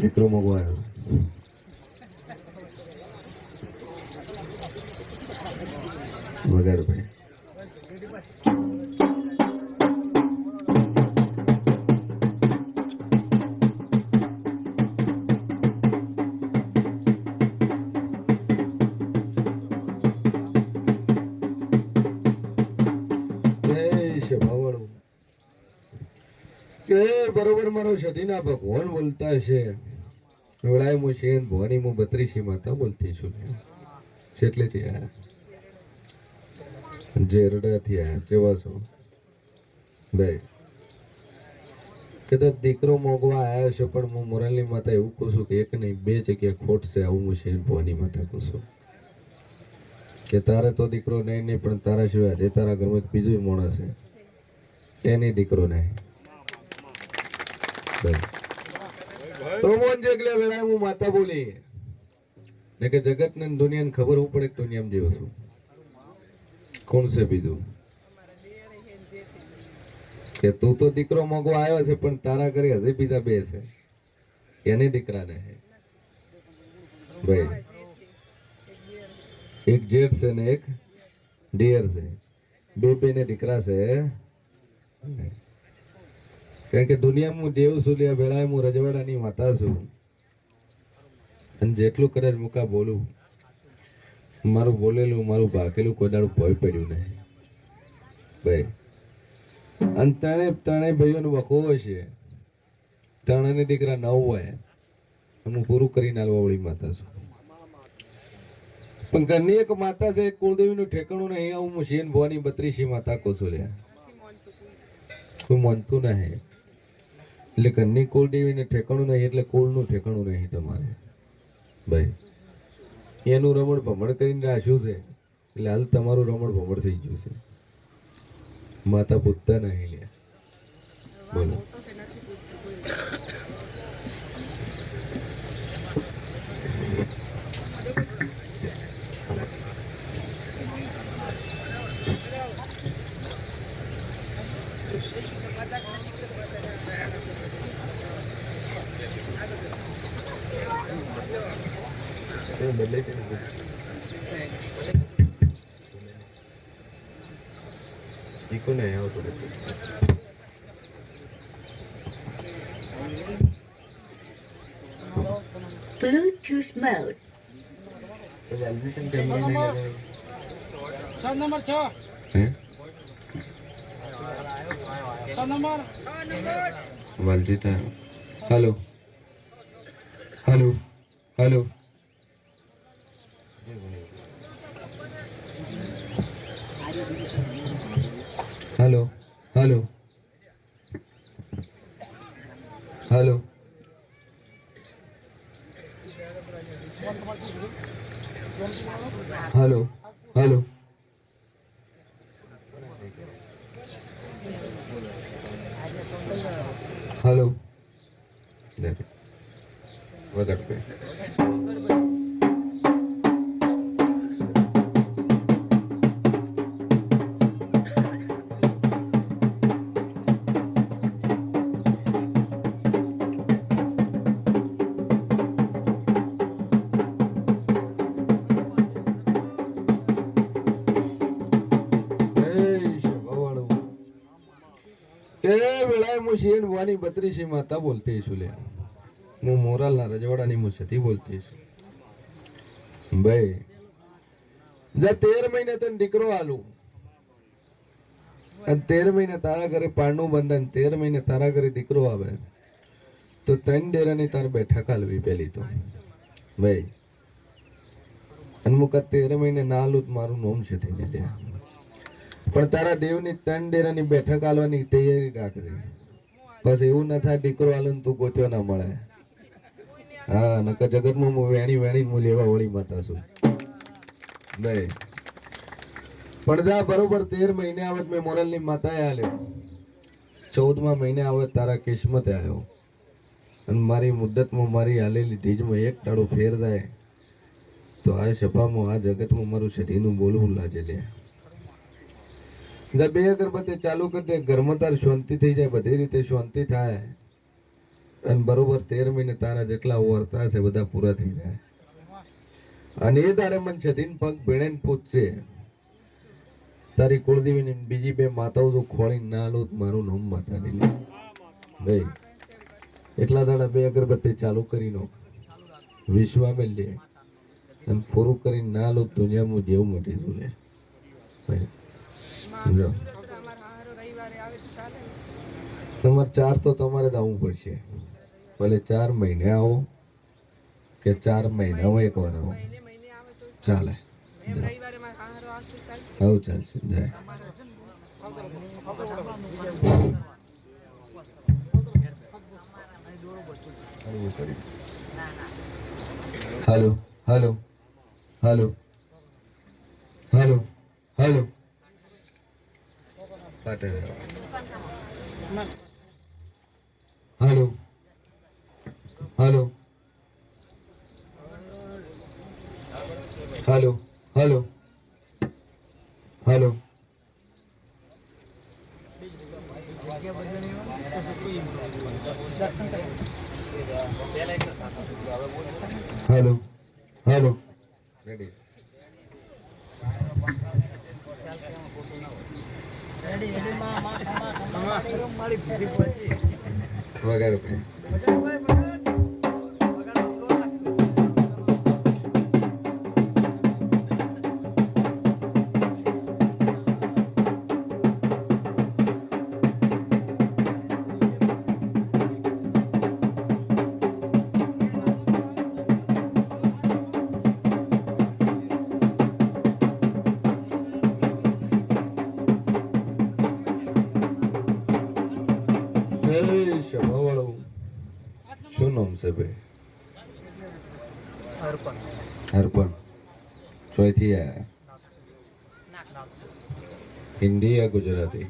દીકરો મગવાયો વગાડ ભાઈ કે બરોબર મારો સતીના ભગવાન બોલતા છે. વેળાએ છે ભવાનીમો બત્રીસી માતા બોલતી છું છેટલેથી આયા જેરડાથી આયા જેવા છો. બે. કદાચ દીકરો મોગવા આવ્યા છે, પણ હું મોરાલની માતા એવું કહું છું કે એક નહીં, બે જગ્યાએ ખોટ છે, આવું હું શેન ભવાની માતા કહું છું. કે તારે તો દીકરો નહીં નહીં, પણ તારા સિવાય જે તારા ઘરમાં બીજો માણસ છે, એની દીકરો નહીં. બસ. માતા બોલી. ને કે ને ખબર હું પડે દુનિયામાં જેવો છું. કોણ છે બીજું? કે તું તો દીકરો મોગવા આવ્યો છે, પણ તારા ઘરે હજી બીજા બે છે. એની દીકરાને હે. ભાઈ, એક જેઠ છે ને એક ડિયર છે. બે બે ને દીકરા છે. કારણ કે દુનિયામાં હું દેવ સુલિયા લ્યા વેળાએ હું રજવાડાની માતા છું. અને જેટલું કદાચ મુકા બોલું, મારું બોલેલું, મારું ભાગેલું કોઈ દાડું ભય પડ્યું નહીં. ભાઈ અને ત્રણે ત્રણેય ભાઈઓનો વખો છે. ત્રણેય દીકરા નવ હોય. હું પૂરું કરીને આલવા વાળી માતા છું. પણ ઘરની એક માતા છે કુળદેવીનું ઠેકાણું નહીં હું શેન ભવાની બત્રીસી માતા કોસુલ્યા. કોઈ માનતું નહીં. એટલે ઘરની કુળદેવીને ઠેકાણું નહીં, એટલે કુળનું ઠેકાણું નહીં તમારે. ભાઈ, એનું રમણ ભમણ કરીને રાખ્યું છે, એટલે હાલ તમારું રમણ ભમણ થઈ ગયું છે. માતા પૂછતા નહીં લે. બોલો. Iko na yao Bluetooth mode. छः नंबर छः छः नंबर કે વેળાએ હું બત્રીસી માતા બોલતી છું લે હું મોરાલના રજવાડાની સતી બોલતી છું. ભાઈ, જા તેર મહિને તને દીકરો આલું. તેર મહિને તારા ઘરે પાણનું બંધન તેર મહિને તારા ઘરે દીકરો આવે. તો ત્રણ ડેરાની તારે બેઠક આલવી પેલી તો. ભાઈ, અને મુક તેર મહિને ના આલું તો મારું નોમ છે થઈને ત્યાં. પણ તારા દેવની ત્રણ ડેરાની બેઠક આલવાની તૈયારી રાખજે બસ એવું ના થાય, દીકરો આલો તું ગોત્યો ના મળે. હા, નકર જગતમાં હું વેણી વેણી હું લેવા વળી માતા છું. નહીં. પણ જા, બરોબર તેર મહિને આવત મેં મોરલની માતાએ આલ્યો ચૌદમા મહિને આવત તારા કિસ્મત આવ્યો. અને મારી મુદ્દતમાં મારી હાલેલી ધીજમાં એક ટાળો ફેર જાય તો આ સભામાં, આ જગતમાં મારું શરીરનું બોલવું લાજે લે. જા બે અગરબત્તી ચાલુ કરી દે ઘરમાં તાર શાંતિ થઈ જાય, બધી રીતે શાંતિ થાય. અને બરોબર તેર મહિને તારા જેટલા વર્તા છે, બધા પૂરા થઈ જાય. અને એ તારે મન દિન પગ ભીણે પૂછશે તારી કુળદેવીની બીજી બે માતાઓ જો ખોળી ના લો મારું નામ માતા નહીં. ભાઈ એટલા દાડા બે અગરબત્તી ચાલુ કરી નો વિશ્વામે લે. અને પૂરું કરીને ના લો દુનિયામાં જેવું મટી છું લે ભાઈ તમારે ચાર તો તમારે જ આવવું પડશે. ભલે ચાર મહિને આવો કે ચાર મહિને આવો, એક વાર આવો. ચાલે. આવું ચાલશે. જાય. હાલો. હલો. હાલો. હાલો. હાલો. પાટે હાલો. હાલો. હાલો. હાલો. હાલો. હાલો. હાલો. રેડી વગાડો હિન્દી યા ગુજરાતી.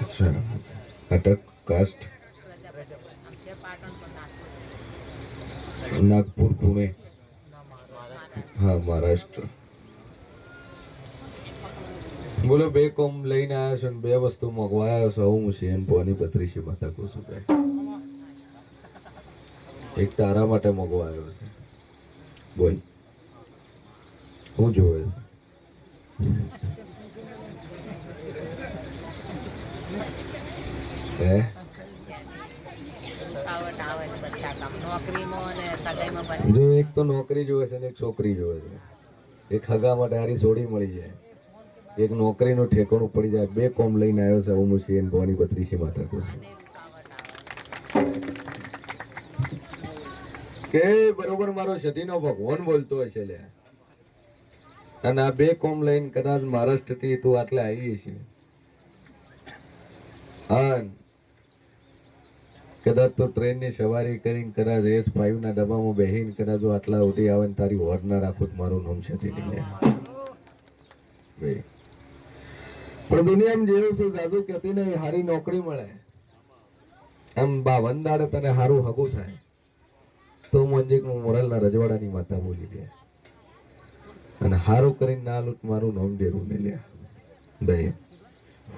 અચ્છા. અટક કાસ્ટ નાગપુર, પુણે? હા, મહારાષ્ટ્ર. બોલો, બે કોમ લઈને આવ્યો છો બે વસ્તુ મંગવાયો છો હું શેન પોની પત્રીસી માતા કહું છું ભાઈ એક તારા માટે મગવાયો છે. બોલ. હું જોવે છે. હે? જો એક તો નોકરી જોવે છે ને એક છોકરી જોવે છે. એક હગા માટે હારી સોડી મળી જાય. એક નોકરીનું ઠેકાણું પડી જાય. બે કોમ લઈને આવ્યો છે હું શેન ભવાની પત્રીસી માતા કહું છું કે બરોબર મારો સદીનો ભગવાન બોલતો હશે લે. અને આ બે કોમ લઈને કદાચ મહારાષ્ટ્રથી તું આટલે આવી છે હા કદાચ તો ટ્રેનની સવારી કરીને કદાચ એસ ફાઈવ ના ડબ્બામાં બેહીને કદાચ જો આટલા ઉઠી આવે ને તારી હોર ના રાખું મારું નામ છે પણ દુનિયામાં જેવું છું જાજુ કહેતી નહીં સારી નોકરી મળે. આમ બાવન દાડે તને સારું હગું થાય. તો મંજીક મોરલના રજવાડાની માતા બોલી દે. અને સારું કરીને ના લૂટ મારું નામ ડેરું ને લે. ભાઈ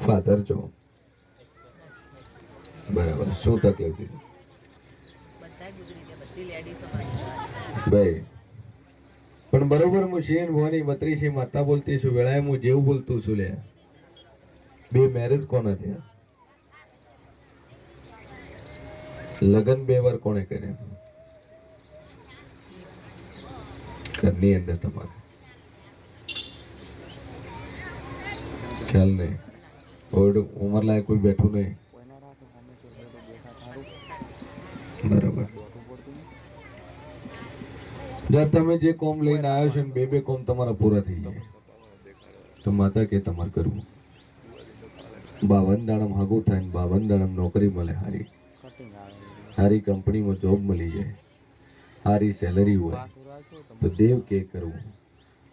ફાધર જો. બરાબર. શું તકલીફ ભાઈ પણ બરોબર હું શેન ભવાની બત્રીસી માતા બોલતી છું વેળાએ હું જેવું બોલતું છું લે. બે મેરેજ કોના થયા લગન બે વાર કોણે કર્યા? ઘરની અંદર તમારે. ખ્યાલ નહીં. ઓડ ઉંમર લાયક કોઈ બેઠું નહીં. જો તમે જે કોમ લઈને આવ્યો છો બે બે કોમ તમારા પૂરા થઈ જાય. તો માતા કે તમારે કરવું. બાવન દાડમ હાગું થાય ને બાવન દાડમ નોકરી મળે હારી. હારી કંપનીમાં જોબ મળી જાય. હારી સેલરી હોય. તો દેવ કે કરવું.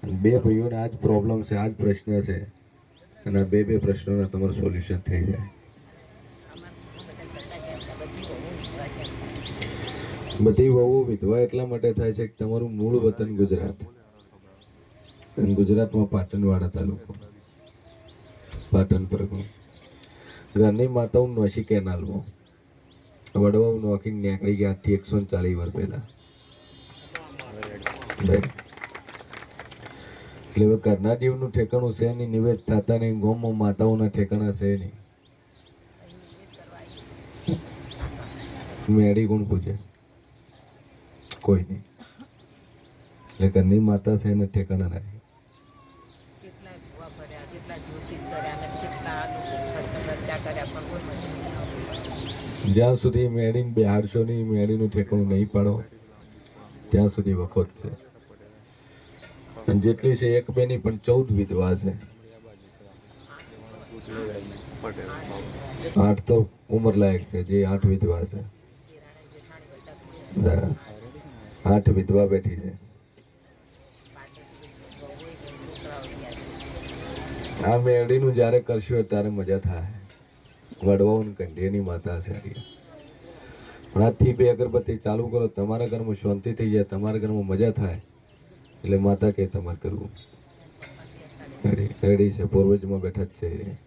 અને બે ભાઈઓને આ જ પ્રોબ્લેમ છે આ જ પ્રશ્ન છે. અને બે બે પ્રશ્નોના તમારું સોલ્યુશન થઈ જાય. બધી વહુઓ વિધવા એટલા માટે થાય છે કે તમારું મૂળ વતન ગુજરાત. અને ગુજરાતમાં પાટણવાળા તાલુકો. પાટણ પર ઘરની માતાઓ નોશી કેનાલમાં. વડવાઓ નોકીને નીકળી ગયા આજથી એકસો ને ચાલીસ વર્ષ પહેલા. એટલે હવે ઘરના જીવનું ઠેકાણું છે નહીં, નિવેદ થતા નહીં, ગોમમાં માતાઓના ઠેકાણા છે નહીં. મેળી ગુણ પૂછે કોઈ નહીં. એટલે ઘરની માતા છે એને ઠેકાણા આવતી. જ્યાં સુધી મેળીને બે આઠસોની મેળીનું ઠેકાણું નહીં પાડો ત્યાં સુધી વખત છે. અને જેટલી છે એક બે નહીં પણ ચૌદ વિધવા છે. આઠ તો ઉંમર લાયક છે જે આઠ વિધવા છે દેરાણી જેઠાણી બધા બરાબર. આઠ વિધવા બેઠી છે. આ મેળીનું જ્યારે કરશો ત્યારે મજા થાય. વડવાઓની કંઢીની માતા છે. પણ આજથી બે અગરબત્તી ચાલુ કરો તમારા ઘરમાં શાંતિ થઈ જાય તમારા ઘરમાં મજા થાય. એટલે માતા કે તમારે કરવું. રેડી છે પૂર્વજમાં બેઠા જ છે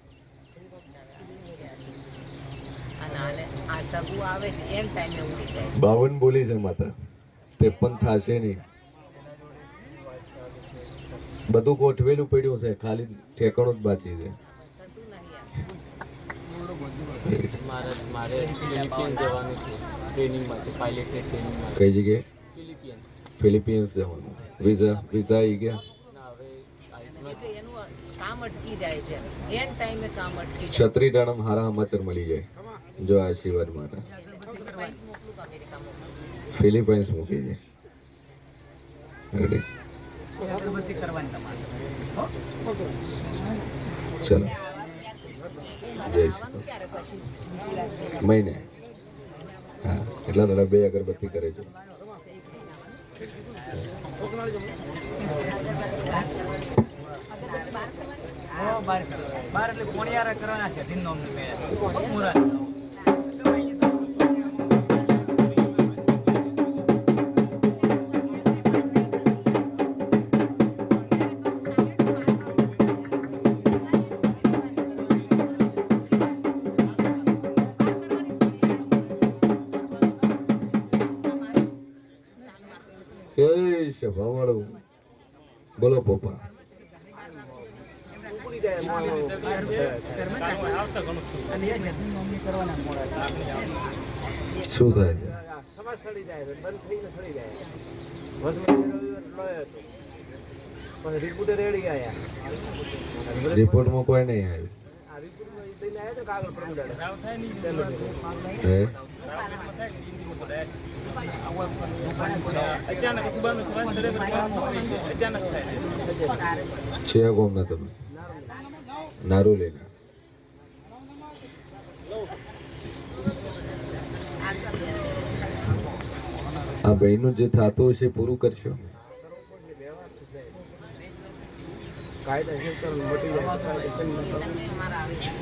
બાવન બોલી છે માતા. ત્રેપન થશે નહીં. બધું ગોઠવેલું પડ્યું છે. ખાલી ઠેકાણું જ બાકી છે. મારે મારે કઈ જગ્યાએ? ફિલિપિયન ફિલિપિન્સ જવાનું. વિઝા વિઝા આવી ગયા? છત્રી ટાણમ હારા સમાચાર મળી જાય. જો આશીર્વાદ માતા ફિલિપાઇન્સ મૂકી છે રેડી ચલો મહિને. હા એટલા દાડા બે અગરબત્તી કરે છે. બાર એટલે પોણિયારા કરવાના છે દિન નોમ શું થાય છે? સમાજ સડી જાય છે બંધ થઈને સડી જાય વસમાં લોયો હતો પછી રિપોર્ટે રેડી આયા રિપોર્ટમાં કોઈ નહીં આવ્યું આવ્યા છે કોમ ના તમે? લઈને આ ભાઈનું જે થતું હશે પૂરું કરશો.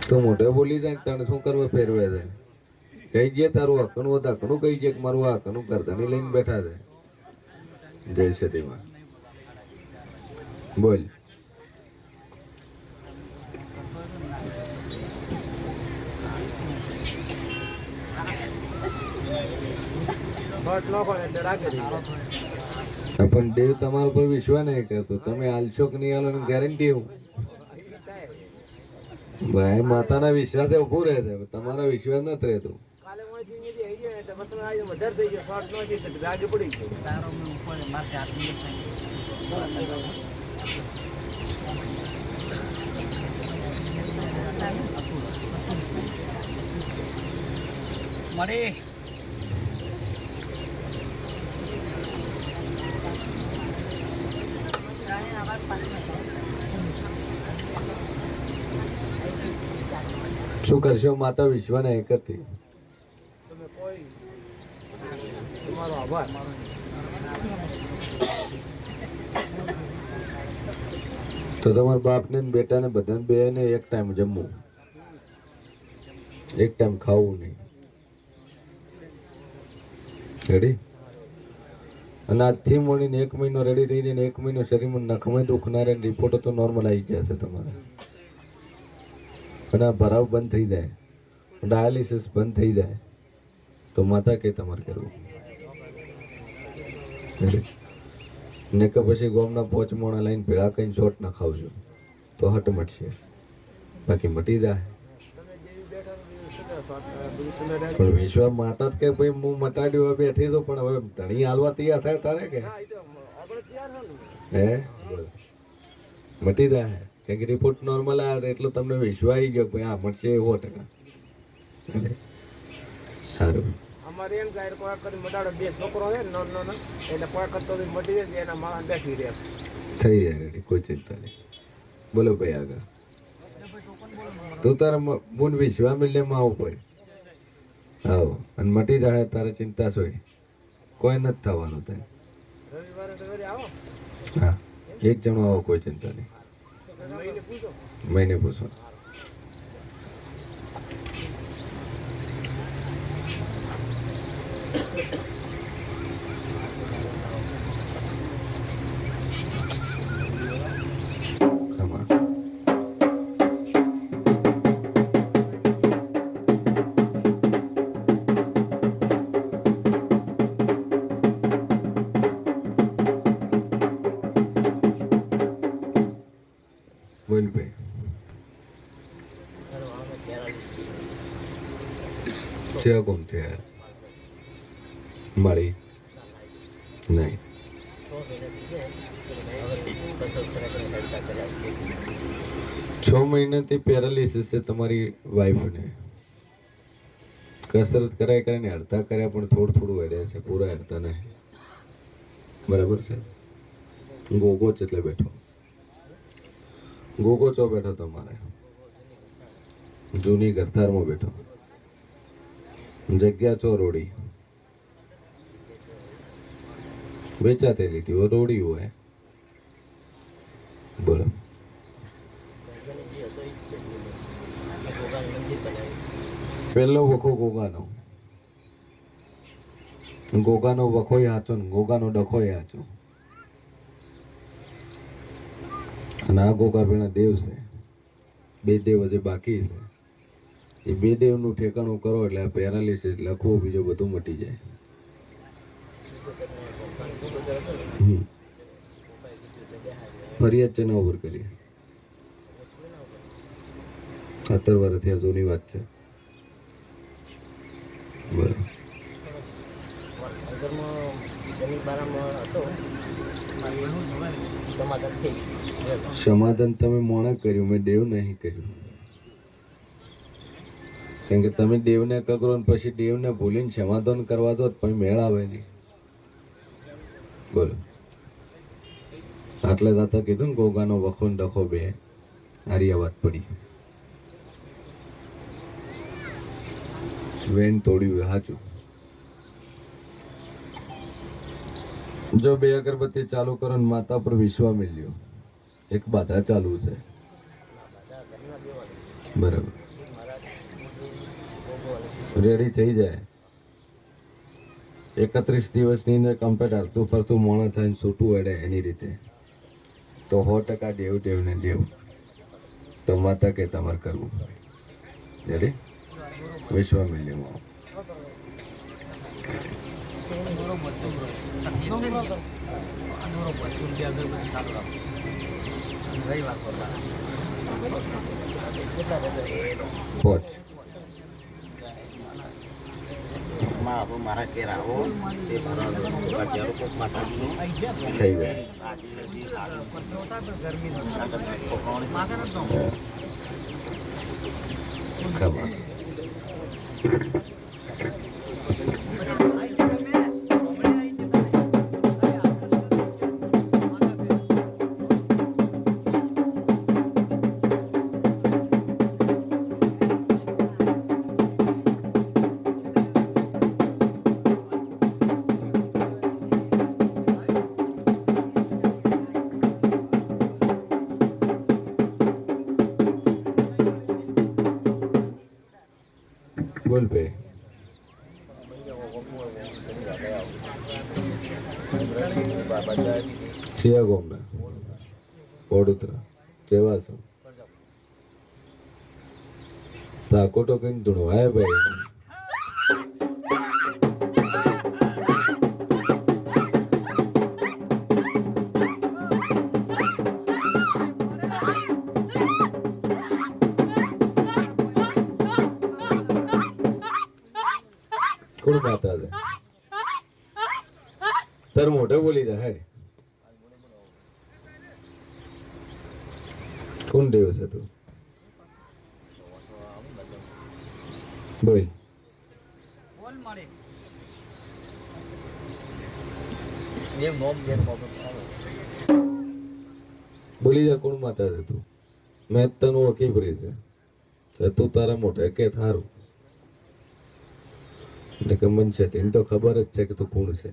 તું મોઢે બોલી જાય તને શું કરવા ફેરવે છે? કઈ જે તારું હકનું હતા ઘણું કઈ છે મારું આ ઘણું કરતા લઈને બેઠા છે. જય સતીમાં બોલ શોર્ટ ન હોય એટલે રાખે દઈએ. આ પણ દેવ તમારા પર વિશ્વાસ નહીં કરતો. તમે હાલશો કે નહીં હાલો ગેરંટી હું. ભાઈ માતાના વિશ્વાસે ઉભું રહે છે. તમારા વિશ્વાસ નથી રહેતો. કાલે મોડેથી નીકળી આવી જાય એટલે બસમાં આવી જાય, વધારે થઈ જાય શોર્ટ ન થઈ તો રાગે પડી જાય તારો મેં ઉપર માથે હાથ મૂકી મળી શું કરશો? માતા વિશ્વને એક હતી તો તમારો આભાર. તો તમારા બાપને ને બેટાને બધાને બે ને એક ટાઈમ જમવું. એક ટાઈમ ખાવું નહીં. રેડી અને આજથી મળીને એક મહિનો રેડી થઈ જઈને એક મહિનો શરીરમાં નખમાં દુખનાર રિપોર્ટ તો નોર્મલ આવી જશે તમારે. અને આ ભરાવ બંધ થઈ જાય. ડાયાલિસિસ બંધ થઈ જાય. તો માતા કે તમારે કરવું? ને કે પછી ગોમના પોચ મોણા લઈને ભેળા કઈ શોટ ના ખાવજો. તો હટ મટશે. બાકી મટી જાય તમે જેવી બેઠા છો એવી શું કરો? બધું તમે ready? પણ વિશ્વા માતા કે ભાઈ હું મટાડ્યું હવે બેઠી તો પણ હવે ધણી હાલવા તૈયાર થાય તારે કે? હા, ને. હે મટી જાય. કેમ કે રિપોર્ટ નોર્મલ આવે એટલો તમને વિશ્વાસ આવી ગયો ભાઈ આ મળશે એવો ટકા. સારું. અમારે એમ કાંઈ કોઈ વખત મટાડો બે છોકરો છે ને નાનો એટલે કોઈ વખત તો મટી જાય એના માળા બેઠી રહે. થઈ જાય કોઈ ચિંતા નહીં. બોલો ભાઈ આગળ. તું તારા મૂન વિશ્વા મિલ્યમાં આવું કોઈ આવો. અને મટી રહે તારે ચિંતા સોય. કોઈ નથી થવાનું થાય રવિવારે તો વળી આવો હા. એક જણો આવો, કોઈ ચિંતા નહીં. મહિને પૂછો મહિને પૂછો. છે કોમ છે યાર મારી? નહીં. છ મહિનાથી પેરાલિસિસ છે તમારી વાઈફને કસરત કરાય કરીને હડતા કર્યા, પણ થોડું થોડું હેડે છે, પૂરા હેડતા નહીં. બરાબર છે? ગોગો છે એટલે બેઠો. ગોગો ચો બેઠો તમારે? જૂની ગરથારમાં બેઠો. જગ્યા છો રોડી. વેચાતે લીધી રોડી હોય. બોલો. પહેલો વખો ગોગાનો. ગોગાનો વખોય હાચો ને ગોગાનો ડખોય હાચો અને આ ગોગા પેલા દેવ છે. બે દેવ હજી બાકી છે. એ બે દેવનું ઠેકાણું કરો એટલે આ પેરાલિસિસ લખવું બીજું બધું મટી જાય. ફરિયાદ છે ના ઉપર કરીએ. સત્તર વર્ષથી આ જૂની વાત છે. સમાધાન તમે મોણા કર્યું, મેં દેવ નહીં કર્યું. કેમ કે તમે દેવને કકરો ને પછી દેવને ભૂલીને સમાધાન કરવા દો પછી મેળ આવે નહીં. બોલો. આટલે દાતા કીધું ને ગોગાનો વખો ને ડખો બે. આરી વાત પડી. વેન તોડ્યું હાચું. જો બે અગરબત્તી ચાલુ કરો ને માતા પર વિશ્વા મિલ્યો. એક બાધા ચાલુ છે. બરાબર. રેડી થઈ જાય. એકત્રીસ દિવસની અંદર કમ્પ્લીટ હરતું ફરતું મોણા થઈને છૂટું અડે એની રીતે. તો સો ટકા દેવ દેવ ને દેવ. તો માતા કે તમારે કરવું રેડી વિશ્વ મિલ્યમાં પોચ મારા ઘેર આવો તે મારા કોક માતાજીનું થઈ જાય ખબર બોલ સિયા ગોમના વડોદરા જેવાસમ તાકોટો કઈ ધૂણવાય ભાઈ. જા કોણ માતા છે તું? મેં તને ઓળખી ભરી છે. તું તારા મોઢે કે થારું. એટલે કે મન છે તેને તો ખબર જ છે કે તું કોણ છે.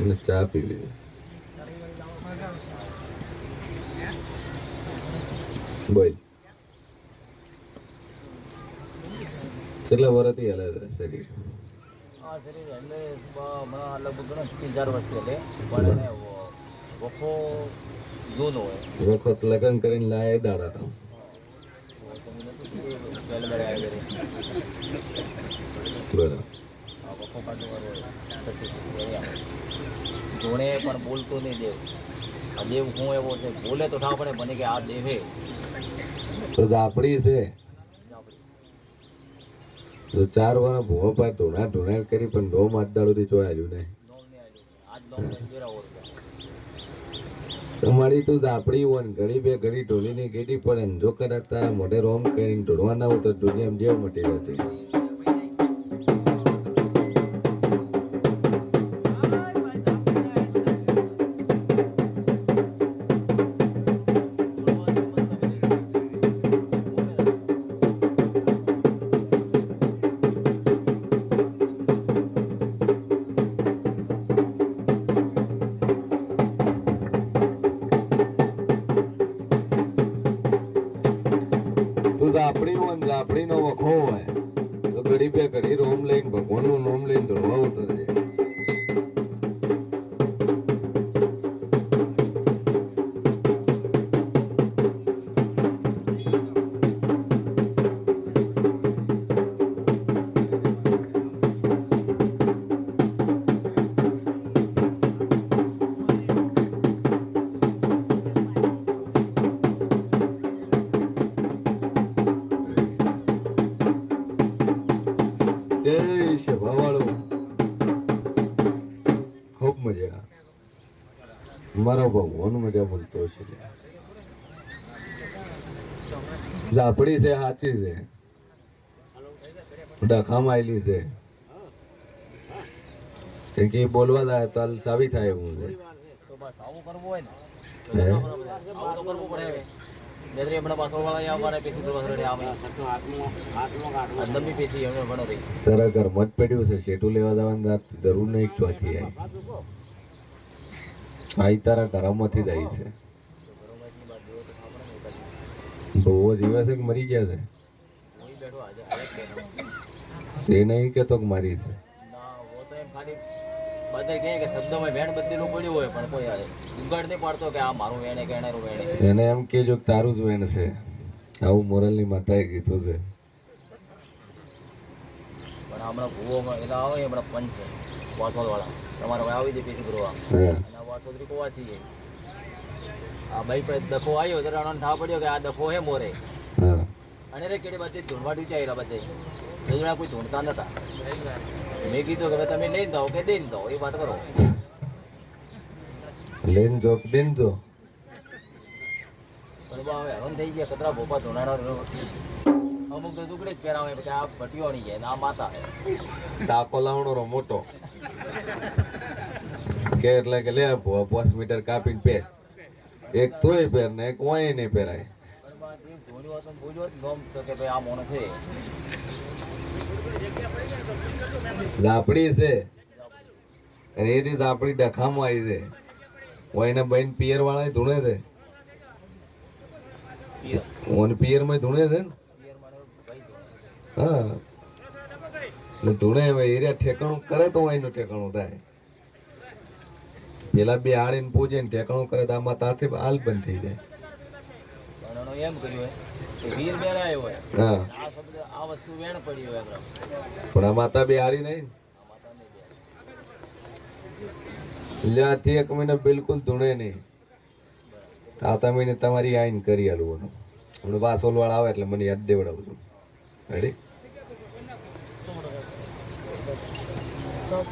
અને ચા પી લીધી બોલ. કેટલા વર્ષથી હાલે છે શરીર? શરીર અંદર લગભગ ત્રણ ચાર વર્ષ હાલે. પણ એને વખો જૂનો હોય. વખત લગ્ન કરીને લાયા દાડા તો. દાડે. બરાબર. જોણે પણ બોલતો નહીં દેવ. આ દેવ હું એવો છે? બોલે તો ઠાવ પડે મને કે આ દેવ તો આપડી છે. તો ચાર વાર ભૂવા પાસે ધોણા ધોણા કરી પણ જોયા નોમ નહીં. આજ નોમ નહીં બેરાવો રૂપિયા. તમારી તું ઝાપડી હોય ને ઘડી બે ઘડી ઢોલીની ગેડી પડે જો કદાચ મોઢે રોમ કરીને ઢોળવા ના હોય તો દુનિયામાં જેવ મટી હતી ઝાપડી હોય ઝાપડી નો વખો હોય. તો ઘડી બે ઘડી રોમ લઈને ભગવાનનું નામ લઈને ઢોળવા ઝાપડી છે સાચી છે. ડખામાં છે. કેમ કે બોલવા જાય, તો સાવી થાય એવું છે. શેઠું લેવા જવાની જરૂર નહીં ચોથી આવી તારા ઘરમાંથી જ આવી છે. બહુ જીવે છે કે મરી ગયા છે. એ નહીં કેતો કે મારી છે. તો એને એમ કેજો તારું જ વેણ છે. આવું મોરલની માતાએ કીધું છે હમણાં ભૂવોમાં એટલે આવે હમણાં પંચ છે. વાસોદ વાળા તમારે આવી જાય પેશી ભરવા કોવાસી છે આ બાઈ પર દખો આવ્યો ત્યારે અણન ઠા પડ્યો કે આ દફો હે મોરે. અને રે કેડી બધી ધૂણવા રહ્યા બધે. રજડા કોઈ ધૂણતા નતા. મેં કીધું કે તમે લઈને દો કે દઈને દો એ વાત કરો. લઈને જો કે દઈને જો પરબા હવે હરણ થઈ ગયા કતરા ભોપા ધૂણાનો અમુક તો દુકડે જ પહેરાવે પછી આ ભટીઓ નહીં જાય આ માતા ડાકો લાવણો રો મોટો. કે એટલે કે લે ભુવા પાંચ મીટર કાપીને પહેર એક તોય પહેર ને એક ઓય નહીં પહેરાય. ઝાપડી છે. અને એ રીતે આપણી ડખામાં આવી છે. ઓયને બહેન પિયર વાળા ધૂણે છે. ઓન પિયરમાં ધૂણે છે ને. હા. એટલે ધૂણે એરિયા ઠેકાણું કરે તો એનું ઠેકાણું થાય. પેલા બે હારીને પૂજે ને ઠેકાણું કરે તો આમાં તાથી હાલ બંધ થઈ જાય. પણ એમ કર્યું હે કે વીર વેણ આવ્યો હોય. હા. આ વસ્તુ વેણ પડી હોય પણ આ માતા બે હારી નહીં. આ એક મહિને બિલકુલ ધૂણે નહીં. આવતા મહિને તમારી આઈન કરી આલું હમણાં વાસોલ વાળા આવે એટલે મને યાદ દેવડાવું છું. Ready shop